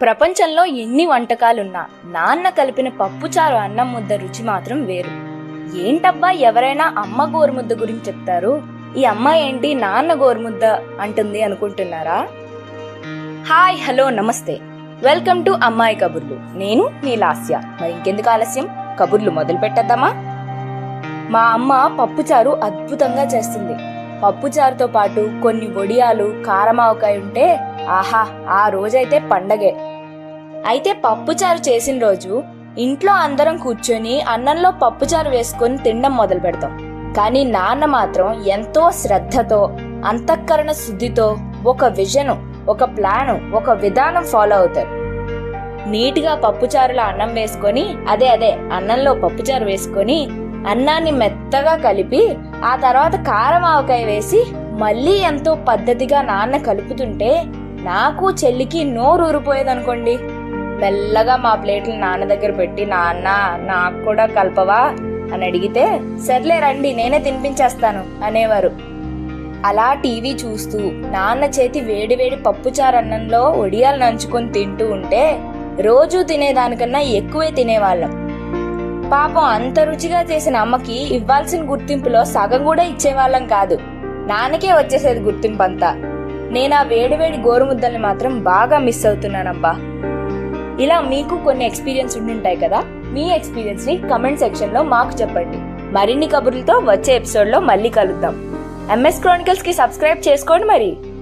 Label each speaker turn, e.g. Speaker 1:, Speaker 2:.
Speaker 1: ప్రపంచంలో ఎన్ని వంటకాలున్నా నాన్న కలిపిన పప్పుచారు అన్నం ముద్ద రుచి మాత్రం వేరు. ఏంటబ్బా ఎవరైనా అమ్మ గోరుముద్ద గురించి చెప్తారు? ఈ అమ్మ ఏంటి నాన్న గోరుముద్ద అంటుంది అనుకుంటున్నారా? హాయ్ హలో నమస్తే. వెల్కమ్ టు అమ్మాయి కబుర్లు. నేను నీ లాస్య. మరి ఇంకెందుకు ఆలస్యం? కబుర్లు మొదలు పెట్టద్దామా? మా అమ్మ పప్పుచారు అద్భుతంగా చేస్తుంది. పప్పుచారుతో పాటు కొన్ని వడియాలు కారమావకాయ ఉంటే ఆహా ఆ రోజైతే పండగే. అయితే పప్పుచారు చేసిన రోజు ఇంట్లో అందరం కూర్చొని అన్నంలో పప్పుచారు వేసుకొని తినడం మొదలు పెడతాం. కానీ నాన్న మాత్రం ఎంతో శ్రద్ధతో అంతఃకరణ శుద్ధితో ఒక విజను ఒక ప్లాను ఒక విధానం ఫాలో అవుతారు. నీట్గా పప్పుచారులో అన్నం వేసుకొని అదే అదే అన్నంలో పప్పుచారు వేసుకొని అన్నాన్ని మెత్తగా కలిపి ఆ తర్వాత కారం ఆవకాయ వేసి మళ్ళీ ఎంతో పద్ధతిగా నాన్న కలుపుతుంటే నాకు చెల్లికి నోరు ఊరిపోయేదనుకోండి మెల్లగా మా ప్లేట్లు నాన్న దగ్గర పెట్టి నాన్న నాకు కూడా కలపవా? అని అడిగితే సర్లే రండి నేనే తినిపించేస్తాను అనేవారు. అలా టీవీ చూస్తూ నాన్న చేతి వేడివేడి పప్పుచారు అన్నంలో ఒడియాలు నంచుకొని తింటూ ఉంటే రోజు తినేదానికన్నా ఎక్కువే తినేవాళ్ళం. పాపం అంత రుచిగా చేసిన అమ్మకి ఇవ్వాల్సిన గుర్తింపులో సగం కూడా ఇచ్చేవాళ్ళం కాదు. నాన్నకే వచ్చేసేది గుర్తింపు అంతా నేను ఆ వేడివేడి గోరుముద్దల్ని మాత్రం బాగా మిస్ అవుతున్నానబ్బా. ఇలా మీకు కొన్ని ఎక్స్పీరియన్స్ ఉండుంటాయి కదా మీ ఎక్స్పీరియన్స్ని కమెంట్ సెక్షన్లో మాకు చెప్పండి. మరిన్ని కబుర్లతో వచ్చే ఎపిసోడ్లో మళ్ళీ కలుద్దాం. ఎంఎస్ క్రానికల్స్కి సబ్స్క్రైబ్ చేసుకోండి మరి.